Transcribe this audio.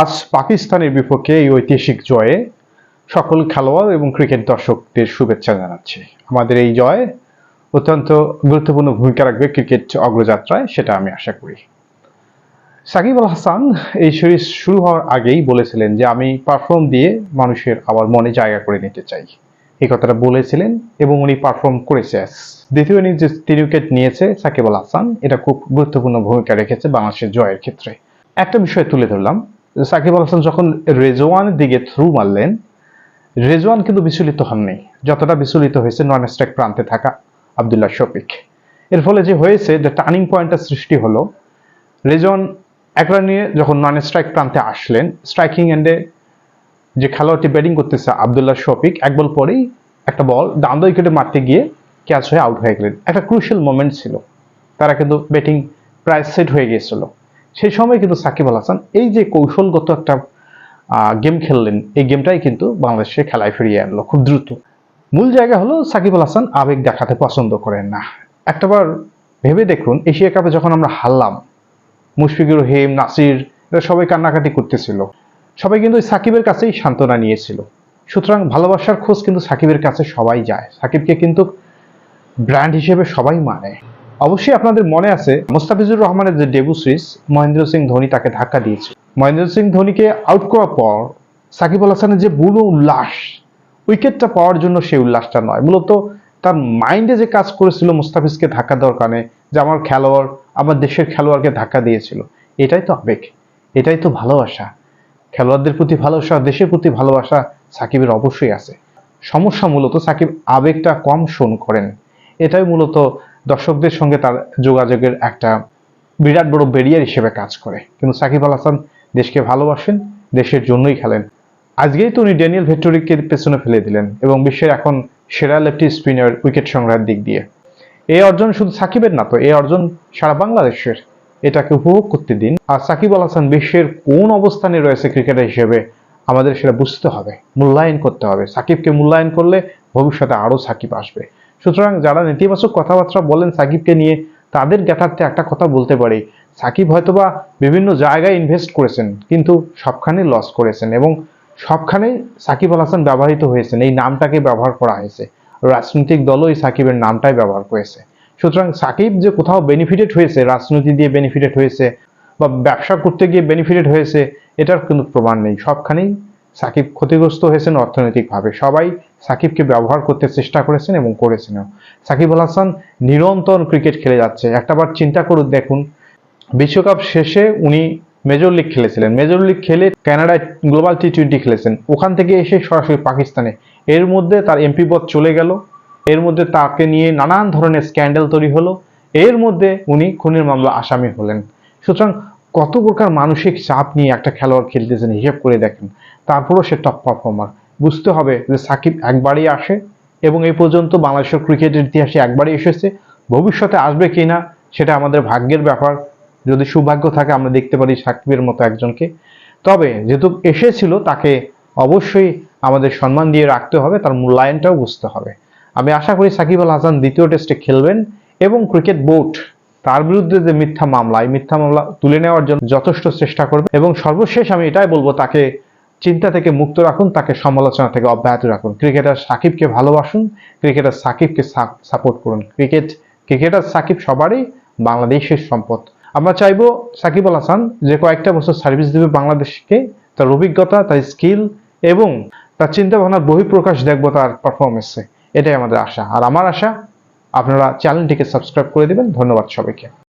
আজ পাকিস্তানের বিপক্ষে এই ঐতিহাসিক জয়ে সকল খেলোয়াড় এবং ক্রিকেট দর্শকদের শুভেচ্ছা জানাচ্ছি। আমাদের এই জয় অত্যন্ত গুরুত্বপূর্ণ ভূমিকা রাখবে ক্রিকেট অগ্রযাত্রায়, সেটা আমি আশা করি। সাকিব আল হাসান এই সিরিজ শুরু হওয়ার আগেই বলেছিলেন যে, আমি পারফর্ম দিয়ে মানুষের আবার মনে জায়গা করে নিতে চাই। এই কথাটা বলেছিলেন এবং উনি পারফর্ম করেছে। দ্বিতীয় ইনিংস যে তিন উইকেট নিয়েছে সাকিব আল হাসান, এটা খুব গুরুত্বপূর্ণ ভূমিকা রেখেছে বাংলাদেশের জয়ের ক্ষেত্রে। একটা বিষয় তুলে ধরলাম। সাকিব আল হাসান যখন রেজওয়ানের দিকে থ্রু মারলেন, রেজওয়ান কিন্তু বিচলিত হননি। যতটা বিচলিত হয়েছে নন স্ট্রাইক প্রান্তে থাকা আবদুল্লাহ শফিক। এর ফলে যে হয়েছে, যে টার্নিং পয়েন্টটা সৃষ্টি হলো, রেজওয়ান এক রান নিয়ে যখন নন স্ট্রাইক প্রান্তে আসলেন স্ট্রাইকিং এন্ডে যে খেলোয়াড়টি ব্যাটিং করতেছে আবদুল্লাহ শফিক, এক বল পরেই একটা বল ডান উইকেটে মারতে গিয়ে ক্যাচ হয়ে আউট হয়ে গেলেন। একটা ক্রুশিয়াল মোমেন্ট ছিল। তারা কিন্তু ব্যাটিং প্রায় সেট হয়ে গিয়েছিল। সেই সময় কিন্তু সাকিব আল হাসান এই যে কৌশলগত একটা গেম খেললেন, এই গেমটাই কিন্তু বাংলাদেশে খেলায় ফিরিয়ে আনলো খুব দ্রুত। মূল জায়গা হলো সাকিব আল হাসান আবেগ দেখাতে পছন্দ করেন না। একটাবার ভেবে দেখুন, এশিয়া কাপে যখন আমরা হারলাম, মুশফিকুর রহিম, নাসির, এরা সবাই কান্নাকাটি করতেছিল। সবাই কিন্তু সাকিবের কাছেই সান্ত্বনা নিয়েছিল। সুতরাং ভালোবাসার খোঁজ কিন্তু সাকিবের কাছে সবাই যায়। সাকিবকে কিন্তু ব্র্যান্ড হিসেবে সবাই মানে। অবশ্যই আপনাদের মনে আছে, মোস্তাফিজুর রহমানের যে ডেবু সিরিজ মহেন্দ্র সিং ধোনি তাকে ধাক্কা দিয়েছে। মহেন্দ্র সিং ধোনিকে আউট করার পর, সাকিব আল হাসানের যে বুনো উল্লাস, উইকেটটা পাওয়ার জন্য সেই উল্লাসটা নয়। মূলত তার মাইন্ডে যে কাজ করেছিল মুস্তাফিজকে ধাক্কা দেওয়ার কারণে, যে আমার খেলোয়াড়, আমার দেশের খেলোয়াড়কে ধাক্কা দিয়েছিল, এটাই তো আবেগ, এটাই তো ভালোবাসা। খেলোয়াড়দের প্রতি ভালোবাসা, দেশের প্রতি ভালোবাসা সাকিবের অবশ্যই আছে। সমস্যা মূলত সাকিব আবেগটা কম শোন করেন। এটাই মূলত দর্শকদের সঙ্গে তার যোগাযোগের একটা বিরাট বড় ব্যারিয়ার হিসেবে কাজ করে। কিন্তু সাকিব আল হাসান দেশকে ভালোবাসেন, দেশের জন্যই খেলেন। আজকেই তো উনি ড্যানিয়েল ভেক্টরিকে পেছনে ফেলে দিলেন এবং বিশ্বের এখন সেরা লেফটি স্পিনার, উইকেট সংগ্রহের দিক দিয়ে। এই অর্জন শুধু সাকিবের না তো এই অর্জন সারা বাংলাদেশের। এটাকে উপভোগ করতে দিন। আর সাকিব আল হাসান বিশ্বের কোন অবস্থানে রয়েছে ক্রিকেটার হিসেবে আমাদের সেটা বুঝতে হবে, মূল্যায়ন করতে হবে। সাকিবকে মূল্যায়ন করলে ভবিষ্যতে আরও সাকিব আসবে। সুতরাং যারা নেতিবাচক কথাবার্তা বলেন সাকিবকে নিয়ে, তাদের জ্ঞাতার্থে একটা কথা বলতে পারি। সাকিব হয়তোবা বিভিন্ন জায়গায় ইনভেস্ট করেছেন, কিন্তু সবখানে লস করেছেন এবং সবখানেই সাকিব আল হাসান ব্যবহৃত হয়েছেন। এই নামটাকে ব্যবহার করা হয়েছে। রাজনৈতিক দলও এই সাকিবের নামটাই ব্যবহার করেছে। সুতরাং সাকিব যে কোথাও বেনিফিটেড হয়েছে, রাজনীতি দিয়ে বেনিফিটেড হয়েছে বা ব্যবসা করতে গিয়ে বেনিফিটেড হয়েছে, এটার কিন্তু প্রমাণ নেই। সবখানেই সাকিব ক্ষতিগ্রস্ত হয়েছেন অর্থনৈতিকভাবে। সবাই সাকিবকে ব্যবহার করতে চেষ্টা করেছেন এবং করেছেন সাকিব আল হাসান নিরন্তর ক্রিকেট খেলে যাচ্ছে। একটাবার চিন্তা করুন, দেখুন। বিশ্বকাপ শেষে উনি মেজর লিগ খেলেছিলেন। মেজর লিগ খেলে কানাডায় গ্লোবাল টি টোয়েন্টি খেলেছেন। ওখান থেকে এসে সরাসরি পাকিস্তানে। এর মধ্যে তার এমপি পদ চলে গেল। এর মধ্যে তাকে নিয়ে নানান ধরনের স্ক্যান্ডেল তৈরি হলো। এর মধ্যে উনি খুনের মামলা আসামি হলেন। সুতরাং কত প্রকার মানসিক চাপ নিয়ে একটা খেলোয়াড় খেলতেছেন, হিসেব করে দেখেন। তারপরও সে টপ পারফর্মার বুঝতে হবে যে সাকিব একবারই আসে এবং এই পর্যন্ত বাংলাদেশের ক্রিকেটের ইতিহাসে একবারই এসেছে। ভবিষ্যতে আসবে কিনা সেটা আমাদের ভাগ্যের ব্যাপার। যদি সৌভাগ্য থাকে, আমরা দেখতে পারি সাকিবের মতো একজনকে। তবে যেহেতু এসেছিল, তাকে অবশ্যই আমাদের সম্মান দিয়ে রাখতে হবে, তার মূল্যায়নটাও বুঝতে হবে। আমি আশা করি সাকিব আল হাসান দ্বিতীয় টেস্টে খেলবেন এবং ক্রিকেট বোর্ড তার বিরুদ্ধে যে মিথ্যা মামলা, এই মিথ্যা মামলা তুলে নেওয়ার জন্য যথেষ্ট চেষ্টা করবে এবং সর্বশেষ আমি এটাই বলব, তাকে চিন্তা থেকে মুক্ত রাখুন, তাকে সমালোচনা থেকে অব্যাহত রাখুন। ক্রিকেটার সাকিবকে ভালোবাসুন, ক্রিকেটার সাকিবকে সাপোর্ট করুন। ক্রিকেট, ক্রিকেটার সাকিব সবারই বাংলাদেশের সম্পদ। আমরা চাইব সাকিব আল হাসান যে কয়েকটা বছর সার্ভিস দেবে বাংলাদেশকে, তার অভিজ্ঞতা, তার স্কিল এবং তার চিন্তা ভাবনার বহিঃপ্রকাশ দেখব তার পারফরমেন্সে এটাই আমাদের আশা। আর আমার আশা আপনারা চ্যানেলটিকে সাবস্ক্রাইব করে দেবেন। ধন্যবাদ সবাইকে।